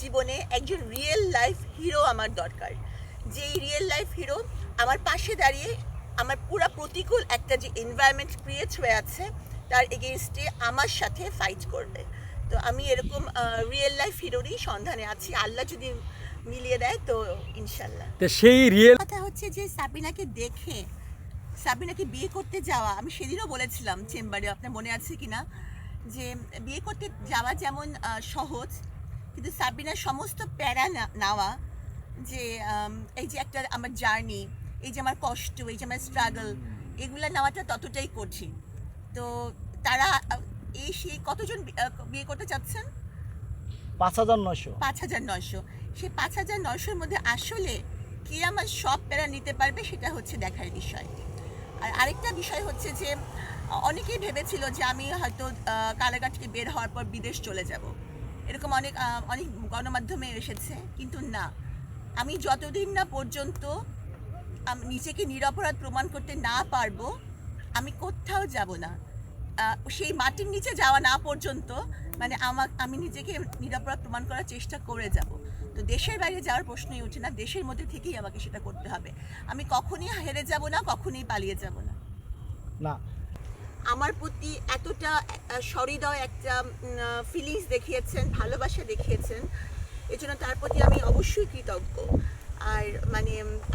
জীবনে একজন real life hero আমার দরকার। যেই রিয়েল লাইফ হিরো আমার পাশে দাঁড়িয়ে আমার পুরা প্রতিকূল একটা যে এনভায়রনমেন্ট ক্রিয়েট হয়ে আছে তার এগেনস্টে আমার সাথে ফাইট করবে। তো আমি এরকম রিয়েল লাইফ হিরোরই সন্ধানে আছি। আল্লাহ যদি মিলিয়ে দেয় তো ইনশাল্লাহ তো সেই রিয়েল কথা হচ্ছে যে সাবিনাকে দেখে সাবিনাকে বিয়ে করতে যাওয়া আমি সেদিনও বলেছিলাম চেম্বারে আপনার মনে আছে কিনা? যে বিয়ে করতে যাওয়া যেমন সহজ কিন্তু সাবিনার সমস্ত প্যারা নেওয়া যে এই যে একটা আমার জার্নি এই যে আমার কষ্ট এই যে আমার স্ট্রাগল এগুলো নেওয়াটা ততটাই কঠিন। তো তারা এই সেই কতজন বিয়ে করতে চাচ্ছেন? পাঁচ হাজার নশো পাঁচ হাজার নয়শো। সেই পাঁচ হাজার নয়শোর মধ্যে আসলে কে আমার সব প্যারা নিতে পারবে সেটা হচ্ছে দেখার বিষয়। আর আরেকটা বিষয় হচ্ছে যে অনেকেই ভেবেছিল যে আমি হয়তো কারাগার থেকে বের হওয়ার পর বিদেশ চলে যাব। এরকম অনেক অনেক গণমাধ্যমে এসেছে, কিন্তু না। আমি যতদিন না পর্যন্ত নিজেকে নিরপরাধ প্রমাণ করতে না পারব, আমি কোথাও যাব না। সেই মাটির নিচে যাওয়া না পর্যন্ত মানে আমার আমি নিজেকে নিরাপরাধ প্রমাণ করার চেষ্টা করে যাব। তো দেশের বাইরে যাওয়ার প্রশ্নই ওঠে না, দেশের মধ্যে থেকেই আমাকে সেটা করতে হবে। আমি কখনই হেরে যাব না, কখনই পালিয়ে যাব না। না আমার প্রতি এতটা সহৃদয় একটা ফিলিংস দেখিয়েছেন, ভালোবাসা দেখিয়েছেন এই জন্য তার প্রতি আমি অবশ্যই কৃতজ্ঞ। আর মানে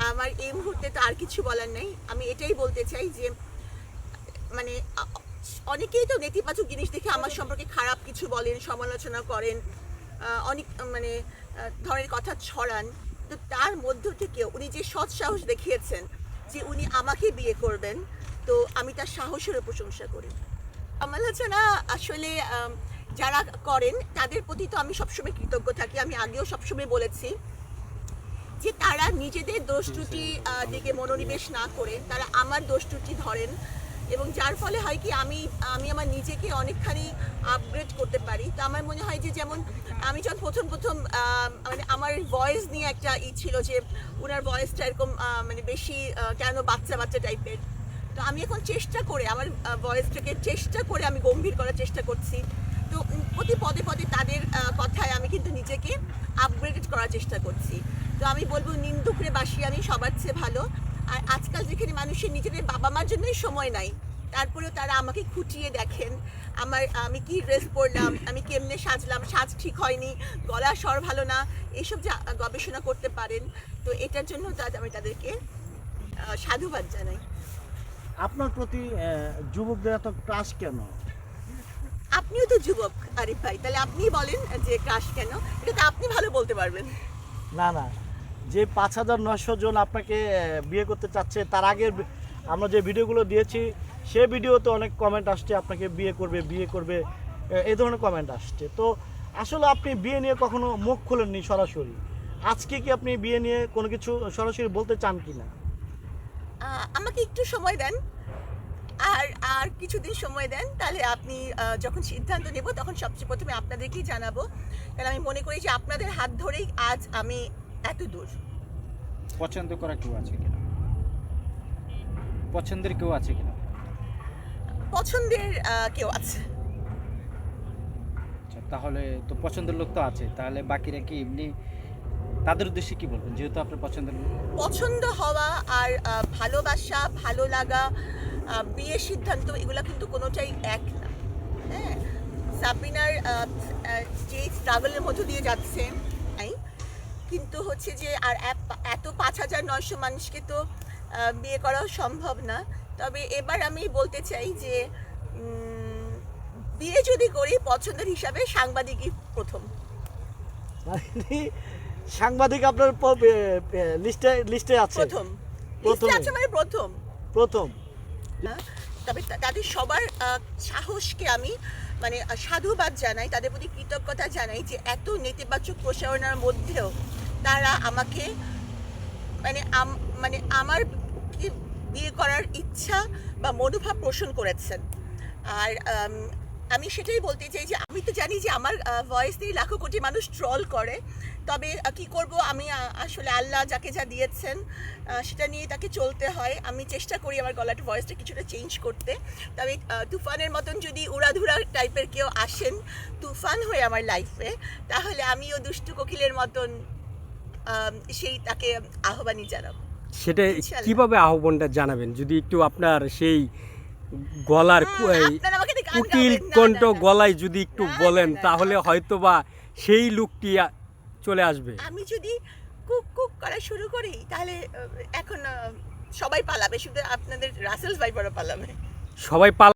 আমার এই মুহূর্তে তো আর কিছু বলার নেই। আমি এটাই বলতে চাই যে মানে অনেকেই তো নেতিবাচক জিনিস দেখে আমার সম্পর্কে খারাপ কিছু বলেন, সমালোচনা করেন অনেক মানে ধরনের কথা ছড়ান। তো তার মধ্য থেকে উনি যে সৎ সাহস দেখিয়েছেন যে উনি আমাকে বিয়ে করবেন তো আমি তার সাহসেরও প্রশংসা করি। সমালোচনা আসলে যারা করেন তাদের প্রতি তো আমি সবসময় কৃতজ্ঞ থাকি। আমি আগেও সবসময় বলেছি যে তারা নিজেদের দোষ ত্রুটি দিকে মনোনিবেশ না করে তারা আমার দোষ ত্রুটি ধরেন। এবং যার ফলে হয় কি আমি আমি আমার নিজেকে অনেকখানি আপগ্রেড করতে পারি। তো আমার মনে হয় যে যেমন আমি যখন প্রথম প্রথম মানে আমার ভয়েস নিয়ে একটা ই ছিল যে ওনার ভয়েসটা এরকম মানে বেশি কেন বাচ্চা বাচ্চা টাইপের তো আমি এখন চেষ্টা করে আমার ভয়েসটাকে চেষ্টা করে আমি গম্ভীর করার চেষ্টা করছি। তো প্রতি পদে পদে তাদের কথায় আমি কিন্তু নিজেকে আপগ্রেডেড করার চেষ্টা করছি। তো আমি বলব, নিন্দুকরে বাসি আমি সবার চেয়ে ভালো। আর আজকাল যেখানে মানুষের নিজেদের বাবা মার জন্যই সময় নাই, তারপরেও তারা আমাকে খুঁটিয়ে দেখেন। আমার, আমি কি ড্রেস পরলাম, আমি কেমনে সাজলাম, সাজ ঠিক হয়নি গলা স্বর ভালো না এইসব যা, গবেষণা করতে পারেন। তো এটার জন্য আমি তাদেরকে সাধুবাদ জানাই। আপনার প্রতি যুবকদের এত ক্রাশ কেন? আপনিও তো যুবক আরিফ ভাই তাহলে আপনি বলেন যে ক্রাশ কেন? এটা তো আপনি ভালো বলতে পারবেন। না না যে পাঁচ হাজার নশো জন আপনাকে বিয়ে করতে চাচ্ছে তার আগের বি- আমরা যে ভিডিওগুলো দিয়েছি সে ভিডিওতে অনেক কমেন্ট আসছে আপনাকে বিয়ে করবে বিয়ে করবে এই ধরনের কমেন্ট আসছে। তো আসলে আপনি বিয়ে নিয়ে কখনো মুখ খোলেননি সরাসরি? আজকে কি আপনি বিয়ে নিয়ে কোনো কিছু সরাসরি বলতে চান কি না আমাকে একটু সময় দেন। আর আর কিছুদিন সময় দেন তাহলে আপনি যখন সিদ্ধান্ত নেব তখন সবচেয়ে প্রথমে আপনাদেরকেই জানাব। কারণ আমি মনে করি যে আপনাদের হাত ধরেই আজ আমি এত দূর। পছন্দ করা কেউ আছে কিনা? পছন্দের কেউ আছে কিনা? পছন্দের কেউ আছে। আচ্ছা তাহলে তো পছন্দের লোক তো আছে। তাহলে বাকিরা কি এমনি তাদের উদ্দেশ্যে কি বলবেন? যেহেতু আপনার পছন্দের পছন্দ হওয়া আর ভালোবাসা ভালো লাগা বিয়ের সিদ্ধান্ত এগুলো কিন্তু কোনোটাই এক না। হ্যাঁ? সাবিনার যে স্ট্রাগলের মধ্য দিয়ে যাচ্ছে তাই কিন্তু হচ্ছে যে আর এত- এত পাঁচ হাজার নয়শো মানুষকে তো বিয়ে করাও সম্ভব না। তবে এবার আমি বলতে চাই যে বিয়ে যদি করি পছন্দের হিসাবে সাংবাদিকই প্রথম। মানে সাংবাদিক আপনার লিস্টে লিস্টে আছে। প্রথম। প্রথমে। লিস্টে আছে মানে প্রথম। প্রথম। তবে তাদের সবার সাহসকে আমি মানে সাধুবাদ জানাই তাদের প্রতি কৃতজ্ঞতা জানাই যে এত নেতিবাচক প্রসারণার মধ্যেও তারা আমাকে মানে মানে আমার বিয়ে করার ইচ্ছা বা মনোভাব পোষণ করেছেন। আর আম, সেটাই বলতে চাই যে আমি তো জানি যে আমার ভয়েস দিয়ে লাখো কোটি মানুষ ট্রল করে। তবে কি করব? আমি আসলে আল্লাহ যাকে যা দিয়েছেন সেটা নিয়ে তাকে চলতে হয়। আমি চেষ্টা করি আমার গলাটা ভয়েসটা কিছুটা চেঞ্জ করতে। তবে তুফানের মতন যদি উড়াধুরা টাইপের কেউ আসেন তুফান হয়ে আমার লাইফে তাহলে আমিও দুষ্টু কোকিলের মতন সেই তাকে আহ্বানই জানাব। সেটা। কীভাবে আহ্বানটা জানাবেন? যদি একটু আপনার সেই গলার আপনারা আমাকে কুটিল। কণ্ঠ। গলায় যদি একটু বলেন তাহলে হয়তো হয়তোবা সেই লুকটি চলে আসবে আমি যদি কুক কুক করা শুরু করি তাহলে এখন সবাই পালাবে শুধু আপনাদের রাসেল ভাই বড় পালাবে সবাই পাল